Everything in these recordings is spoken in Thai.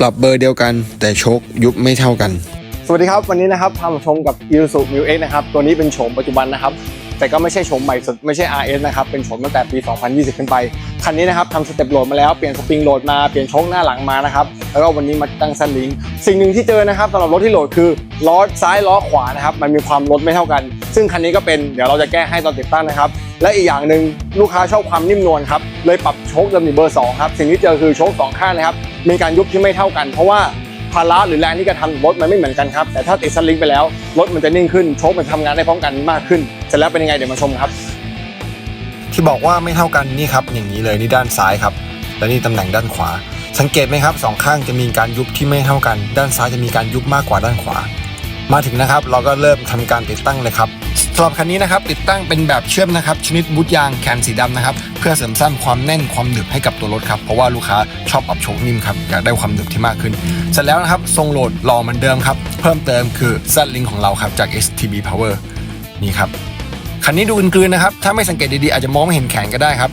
ปรับเบอร์เดียวกัน แต่โชคยุบไม่เท่ากัน สวัสดีครับ วันนี้นะครับพามาชมกับ i s u z u Mu X นะครับ ตัวนี้เป็นโฉมปัจจุบันนะครับ แต่ก็ไม่ใช่โฉมใหม่สุดไม่ใช่ RS นะครับ เป็นโฉมตั้งแต่ปี 2020 ขึ้นไป คันนี้นะครับทำสเต็ปโหลดมาแล้ว เปลี่ยนสปริงโหลดมา เปลี่ยนโชคหน้าหลังมานะครับ แล้วก็วันนี้มาตั้งซันลิง สิ่งหนึ่งที่เจอนะครับสำหรับรถที่โหลดคือล้อซ้ายล้อขวานะครับ มันมีความลดไม่เท่ากัน ซึ่งคันนี้ก็เป็น เดี๋ยวเราจะแก้ให้ตอนติดตั้งนะครับ และอีกอย่างหนึ่งลูกค้าชอบความนิ่มนวลครับ เลยปรับโชคดิมอยู่เบอร์สองครับ สิ่งที่เจอคือโชคสองข้างนะครับ มีการยุบที่ไม่เท่ากัน เพราะว่า ภาระหรือแรงที่กระทำรถมันไม่เหมือนกันครับ แต่ถ้าติดสลิงไปแล้วรถมันจะนิ่งขึ้นโชคมันทำงานได้พร้อมกันมากขึ้นเสร็จแล้วเป็นยังไงเดี๋ยวมาชมครับ ที่บอกว่าไม่เท่ากันนี่ครับอย่างนี้เลยนี่ด้านซ้ายครับ และนี่ตำแหน่งด้านขวา สังเกตไหมครับสองข้างจะมีการยุบที่ไม่เท่ากัน ด้านซ้ายจะมีการยุบมากกว่าด้านขวา มาถึงนะครับ เราก็เริ่มทำการติดตั้งเลยครับำหรับคันนี้นะครับติดตั้งเป็นแบบเชื่อมนะครับชนิดบูทยางแขนสีดำนะครับเพื่อเสริมสร้างความแน่นความหนึบให้กับตัวรถครับเพราะว่าลูกค้าชอบปรับโชคนิ่มครับอยากได้ความหนึบที่มากขึ้น เสร็จแล้วนะครับทรงโหลดรอเหมือนเดิมครับเพิ่มเติมคือซัดลิงของเราครับจาก STB Power นี่ครับคันนี้ดูกลืนๆนะครับถ้าไม่สังเกตดีๆอาจจะมองไม่เห็นแขนก็ได้ครับ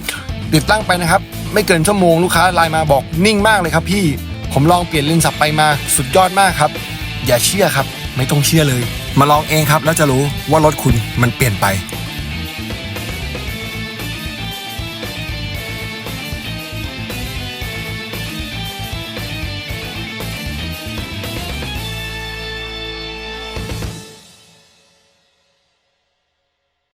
ติดตั้งไปนะครับไม่เกินชั่วโมงลูกค้าไลน์มาบอกนิ่งมากเลยครับพี่ผมลองเปลี่ยนเลนส์สับไปมาสุดยอดมากครับ อย่าเชื่อครับ ไม่ต้องเชื่อเลย มาลองเองครับแล้วจะรู้ว่ารถคุณมันเปลี่ยนไป